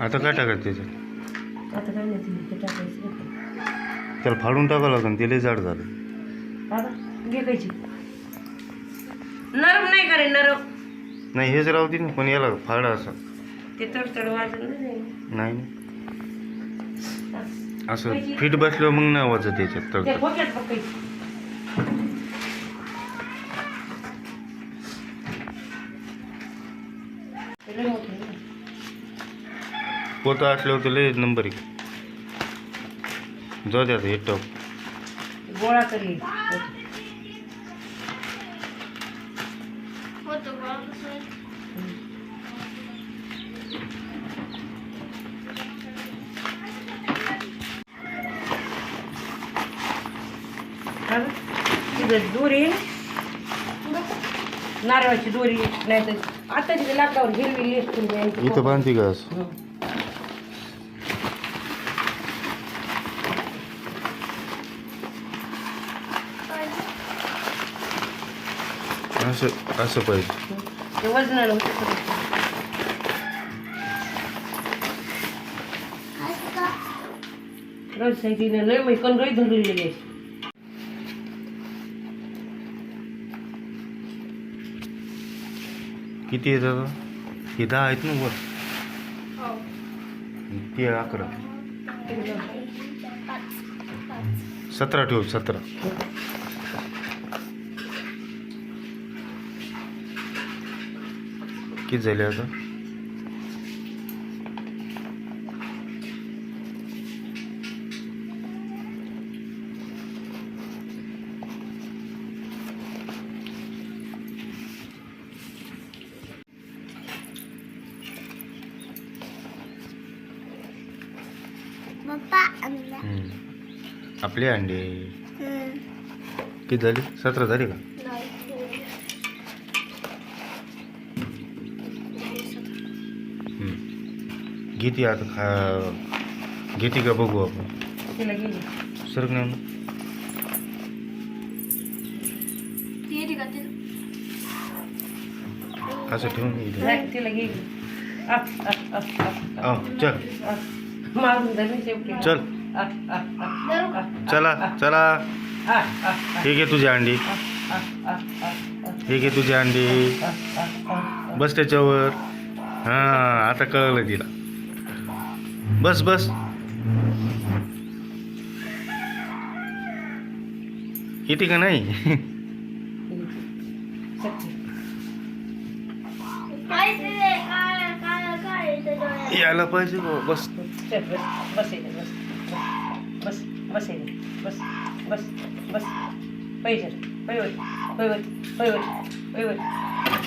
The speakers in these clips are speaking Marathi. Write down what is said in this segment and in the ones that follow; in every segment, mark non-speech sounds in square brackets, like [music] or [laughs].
आता काय टाकायचं त्याच्यात? आता काय नाही ते टाकायचं. त्याला फाडून टाकावं लागेल ते लय जाड झालं. नरम नाही करे नरम? नाही हेच राहू दे ना पण याला फाडा असं. ते तडतड वाजत नाही नाही. असं फिट बसल्यावर मग नाही वाजत त्याच्यात ते तर ना. पोतं असल्यावर तर लय नंबर आहे. जाऊ द्या हे टॉप गोळा तरी तिथं दोरी नारळाची दोरी नाही तर आता तिथे लाकडावर हिरवी लेस इथं बांधते का असं असं असं पाहिजे. ते वजनानं होतं रोज साईडीनं लय मी पण रोज धरलेली आहे. किती आता हे दहा आहेत ना वर. ते अकरा. सतरा ठेव सतरा. किती झाले आता? आपले अंडे किती झाले सतरा झाले का हम्म. घेते आता खा घेते का बघू आपण तिला गेली सरक नाही असं ठेवून इथे. नाही, तिला गेली आ, आ, आ, आ, आ, चल आ. मारून धरली शेवटी. चल. चला चला. हे घे तुझी अंडी. हे घे तुझी अंडी. बस त्याच्यावर. हां आता कळलं तिला. बस बस. येते का नाही. [laughs] यायला पाहिजे बस. चल, बस बस बस. बस बस बस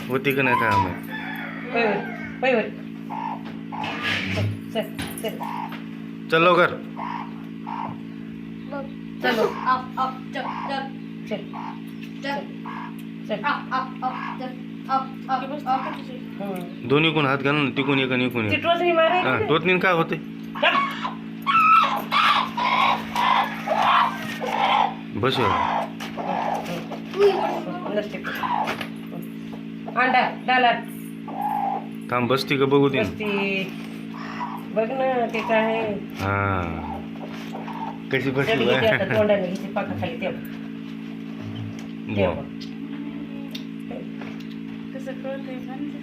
होती का नाही काय माहीत पैवत पैवत चल चल चल. चल लवकर. चलो. चल चल हम्म. दोन्ही कोण हात घालून तिकून एक आणि इकून ती एक टोचणी मारायची हां ना. काय होते. बस थांब बसती का बघू दे ना. बसती. बघ ना ते काय आहे. हां. कशी बसली? तोंडाने खाली तेव्हा.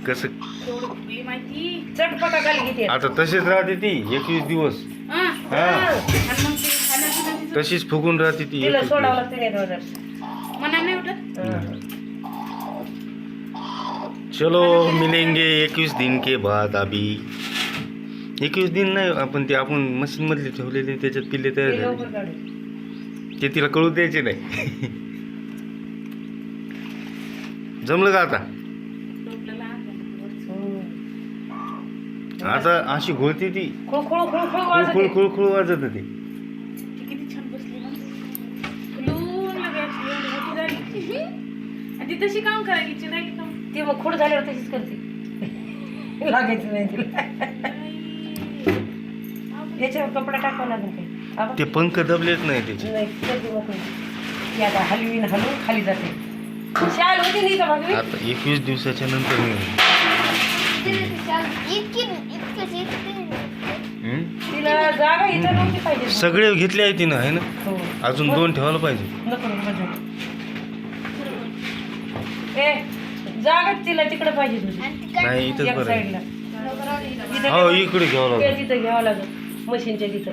कसं घेते. आता तशीच राहते ती एकवीस दिवस. हा तशीच फुगून राहते ती तिला 21 सोडावं दिवस. लागतं नाही दोन हजार चलो मिलेंगे एकवीस दिन के बाद अभी. एकवीस दिन नाही आपण ते आपण मशीन मधले ठेवलेले त्याच्यात पिल्ले तयार झाले. ते तिला कळू द्यायचे नाही. जमलं का आता? आता अशी घोळती ती. खुळ खुळ खुळ खुळ खुळ वाजते. खुळ खुळ खुळ वाजत होती. ती तशी काम करायची नाही काम ती मग खुड झाल्यावर तशीच करते. लागायचं नाही तिला. याच्यावर कपडा टाकावा लागेल काही आबा? ते पंख दबलेच नाही त्याचे. नाही करते मोकळी ती आता हलवीन हलवून खाली जाते. शाल होती नाही का भागवी आता एकवीस दिवसाच्या नंतर मी इतकी इतकंच इतकी हं? तिला जागा इथं नव्हती पाहिजे. सगळे घेतले आहे तिनं आहे ना? हो. अजून दोन ठेवायला पाहिजे. नको नको नको. ए जागा तिला तिकडे पाहिजे तुझी. नाही इथंच एक बरं आहे. साईडला. इथं हो घ्यावं- इकडे घ्यावं लागेल. तिथं घ्यावं लागेल. मशीनच्या तिथं.